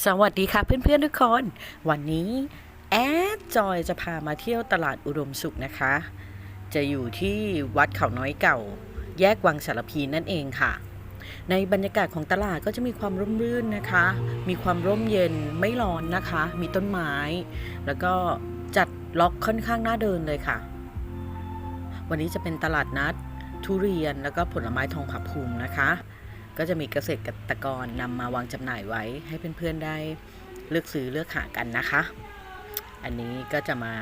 สวัสดีค่ะเพื่อนๆทุกคน วันนี้แอดจอยจะพามาเที่ยวตลาดอุดมสุขนะคะ จะอยู่ที่วัดเขาน้อยเก่า แยกวังสารพีนั่นเองค่ะ ในบรรยากาศของตลาดก็จะมีความร่มรื่นนะคะ มีความร่มเย็นไม่ร้อนนะคะ มีต้นไม้ แล้วก็จัดล็อกค่อนข้างน่าเดินเลยค่ะ วันนี้จะเป็นตลาดนัดทุเรียนแล้วก็ผลไม้ทองผาภูมินะคะ ก็จะมีเกษตรกรนำมาวางจำหน่ายไว้ให้เพื่อนๆได้เลือกซื้อเลือกหากันนะคะ อันนี้ก็จะมา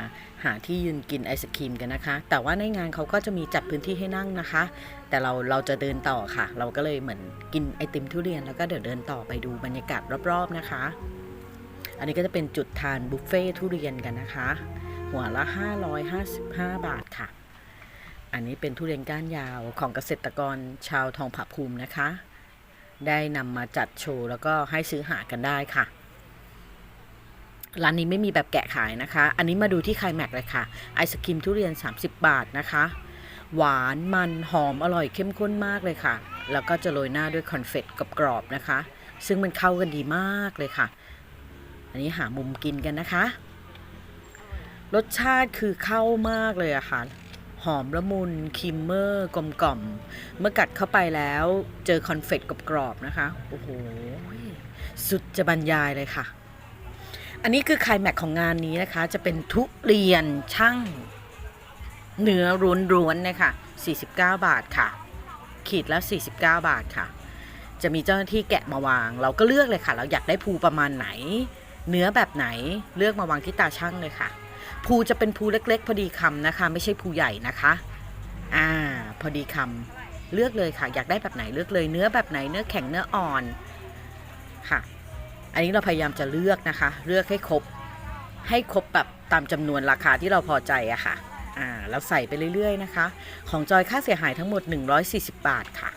หาที่ยืนกินไอศครีมกันนะคะ แต่ว่าในงานเขาก็จะมีจัดพื้นที่ให้นั่งนะคะ แต่เราเราจะเดินต่อค่ะ เราก็เลยเหมือนกินไอติมทุเรียนแล้วก็เดี๋ยวเดินต่อไปดูบรรยากาศรอบๆนะคะ อันนี้ก็จะเป็นจุดทานบุฟเฟ่ทุเรียนกันนะคะ หัวละ 555 บาทค่ะ อันนี้เป็นทุเรียนก้านยาวของเกษตรกรชาวทองผาภูมินะคะ ได้นำมาจัดโชว์แล้วก็ให้ซื้อหากันได้ค่ะร้านนี้ไม่มีแบบแกะขายนะคะ อันนี้มาดูที่ไคลแม็กเลยค่ะ ไอศครีมทุเรียน 30 บาทนะคะ หวานมันหอมอร่อยเข้มข้นมากเลยค่ะ แล้วก็จะโรยหน้าด้วยคอนเฟตกับกรอบๆนะคะ ซึ่งมันเข้ากันดีมากเลยค่ะ อันนี้หามุมกินกันนะคะ รสชาติคือเข้ามากเลยอะค่ะ หอมละมุนครีมเมอร์กลมกล่อม เมื่อกัดเข้าไปแล้วเจอคอนเฟตกับกรอบๆนะคะ โอ้โห สุดจะบรรยายเลยค่ะ อันนี้คือไคลแม็กของงานนี้นะคะ จะเป็นทุเรียนช่างเนื้อร้วนๆนะคะ49 บาทค่ะ ขีดและ49 บาทค่ะ จะมีเจ้าหน้าที่แกะมาวาง เราก็เลือกเลยค่ะ เราอยากได้ภูประมาณไหน เนื้อแบบไหนเลือกมาวางที่ตาช่างเลยค่ะ ภูจะเป็นภูเล็ก ๆ พอดีคำนะคะ ไม่ใช่ภูใหญ่นะคะ อ่า พอดีคำเลือกเลยค่ะ อยากได้แบบไหนเลือกเลยเนื้อแบบไหนเนื้อแข็งเนื้ออ่อนค่ะ อันนี้เราพยายามจะเลือกนะคะ เลือกให้ครบให้ครบแบบตามจำนวนราคาที่เราพอใจอะค่ะอ่าแล้วใส่ไปเรื่อย ๆ นะคะ ของจอยค่าเสียหายทั้งหมด 140 บาทค่ะ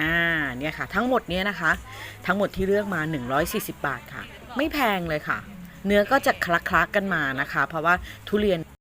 อ่าเนี่ยค่ะ ทั้งหมดเนี้ยนะคะ ทั้งหมดที่เลือกมา 140 บาทค่ะ ไม่แพงเลยค่ะ เนื้อก็จะคลักๆกันมานะคะ เพราะว่าทุเรียน